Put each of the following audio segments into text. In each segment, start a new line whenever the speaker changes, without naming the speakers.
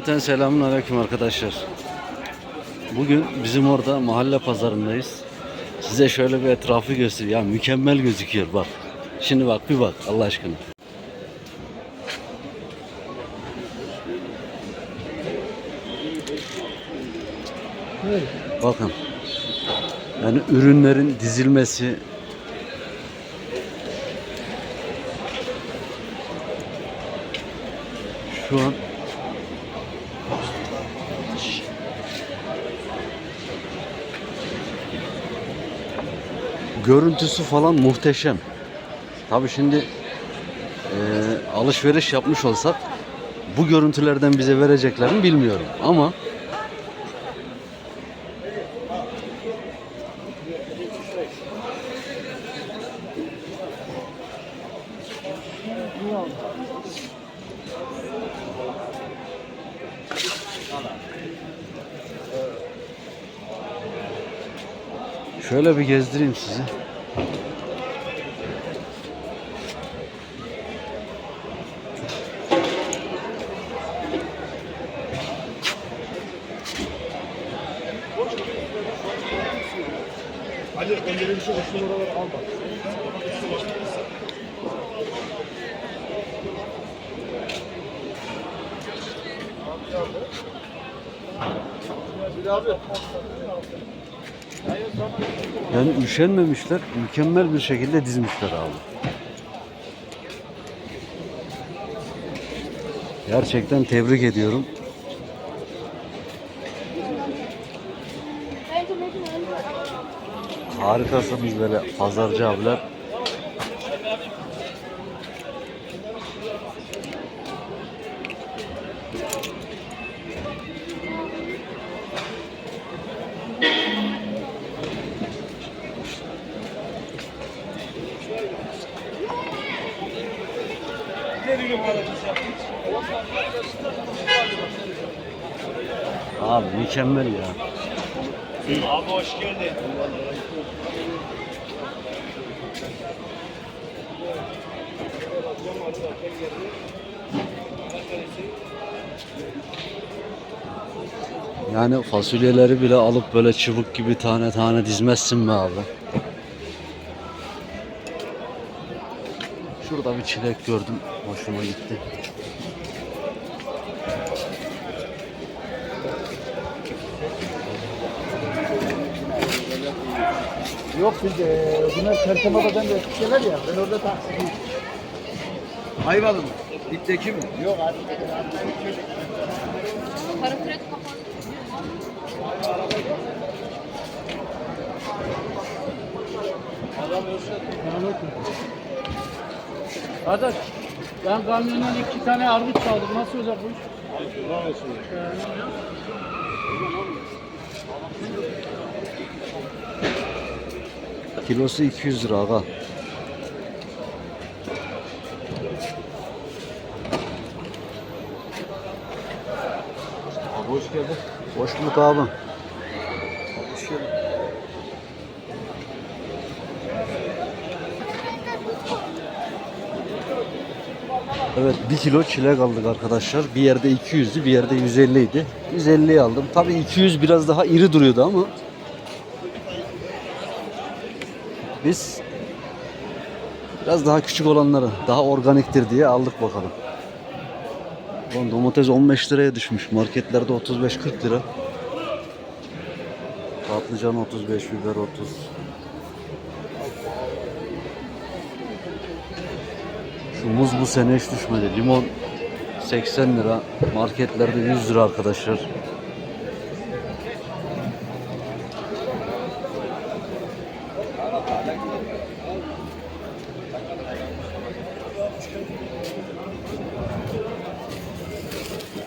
Cümleten selamun aleyküm arkadaşlar. Bugün bizim orada mahalle pazarındayız. Size şöyle bir etrafı göstereyim. Ya mükemmel gözüküyor bak. Şimdi bak bir bak Allah aşkına. Bakın. Yani ürünlerin dizilmesi şu an görüntüsü falan muhteşem. Tabi şimdi e, alışveriş yapmış olsak bu görüntülerden bize vereceklerini bilmiyorum ama şöyle bir gezdireyim sizi.
Ali önleri bir numaraları al bak. abi.
Yani üşenmemişler, mükemmel bir şekilde dizmişler abi. Gerçekten tebrik ediyorum. Harikasınız böyle pazarcı abiler. Abi mükemmel ya.
Abi hoş geldin.
Yani fasulyeleri bile alıp böyle çubuk gibi tane tane dizmezsin be abi. Şurada bir çilek gördüm. Hoşuma gitti.
Yok biz e, bunlar Perşembe'den de şeyler ya. Ben orada taksiciyim.
Ayvalı mı? Dipteki mi?
Yok abi.
Para kredi kapandı.
Kardeş, ben kamyondan iki tane armut çaldım. Nasıl olacak bu iş?
Kilosu 200 lira aga.
Abi hoş geldin.
Hoş bulduk abi. Evet 1 kilo çilek aldık arkadaşlar. Bir yerde 200'dü bir yerde 150 idi. 150'yi aldım. Tabii 200 biraz daha iri duruyordu ama biz biraz daha küçük olanları daha organiktir diye aldık bakalım. Ulan domates 15 liraya düşmüş. Marketlerde 35-40 lira. Patlıcan 35, biber 30. Şu muz bu sene hiç düşmedi. Limon 80 lira. Marketlerde 100 lira arkadaşlar.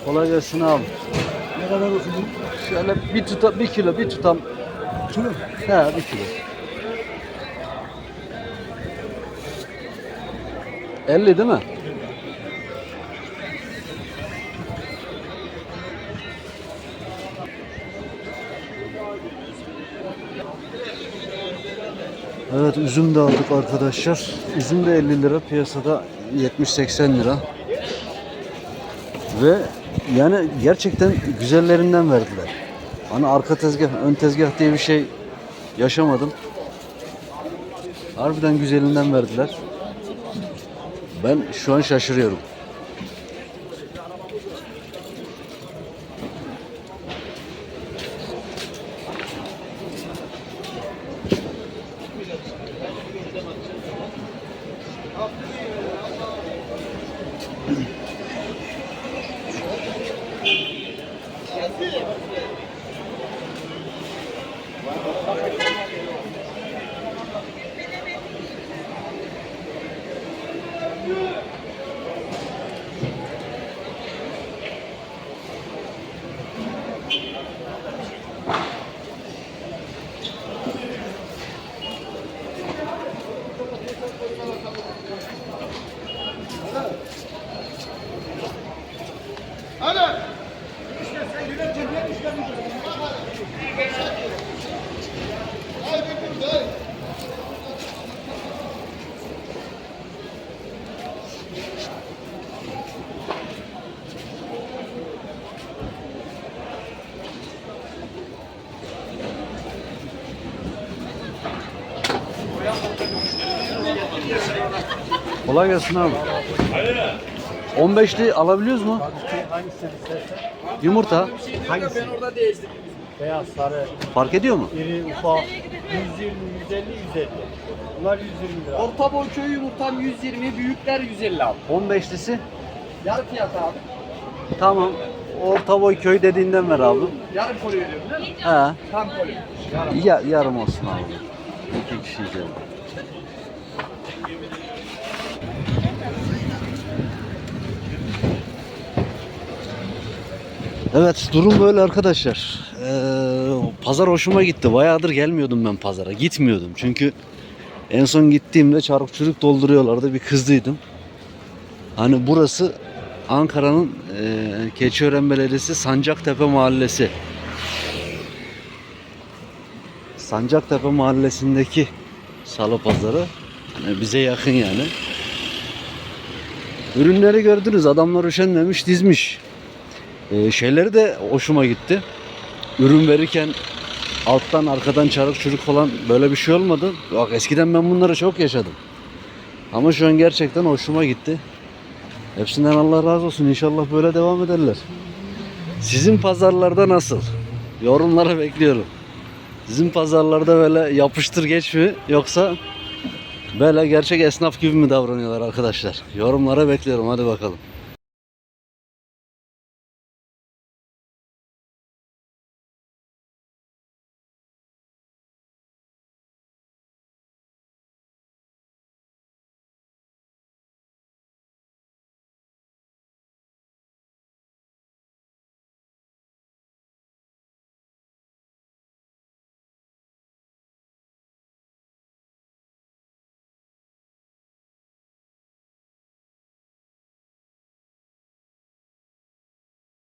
Kolay gelsin abi.
Ne kadar olsun?
Şöyle bir tuta bir kilo bir tutam.
Kilo.
He bir kilo. 50 değil mi? Evet üzüm de aldık arkadaşlar. Üzüm de 50 lira piyasada 70-80 lira. Ve Yani gerçekten güzellerinden verdiler. Hani arka tezgah, ön tezgah diye bir şey yaşamadım. Harbiden güzelinden verdiler. Ben şu an şaşırıyorum. Kolay gelsin abi. 15'li alabiliyoruz mu?
Hangisini istersen.
Yumurta.
Hangisi? Beyaz, sarı,
Fark ediyor mu?
iri, ufak. 120, 150, 150. Bunlar 120 lira.
Orta boy köy yumurtam 120, büyükler 150 abi.
15'lisi.
Yarı fiyat abi.
Tamam. Orta boy köy dediğinden ver abi.
Yarım koli veriyorum değil mi?
He.
Tam koli.
Ya, yarım olsun abi. İki kişi yiyeceğim. Evet durum böyle arkadaşlar. Ee, pazar hoşuma gitti. Bayağıdır gelmiyordum ben pazara. Gitmiyordum çünkü en son gittiğimde çarık çürük dolduruyorlardı. Bir kızdıydım. Hani burası Ankara'nın e, Keçiören Belediyesi Sancaktepe Mahallesi. Sancaktepe Mahallesi'ndeki salı pazarı yani bize yakın yani. Ürünleri gördünüz adamlar üşenmemiş dizmiş. Ee, şeyleri de hoşuma gitti. Ürün verirken alttan arkadan çarık çürük falan böyle bir şey olmadı. Bak eskiden ben bunları çok yaşadım. Ama şu an gerçekten hoşuma gitti. Hepsinden Allah razı olsun. İnşallah böyle devam ederler. Sizin pazarlarda nasıl? Yorumlara bekliyorum. Sizin pazarlarda böyle yapıştır geç mi yoksa böyle gerçek esnaf gibi mi davranıyorlar arkadaşlar? Yorumlara bekliyorum hadi bakalım.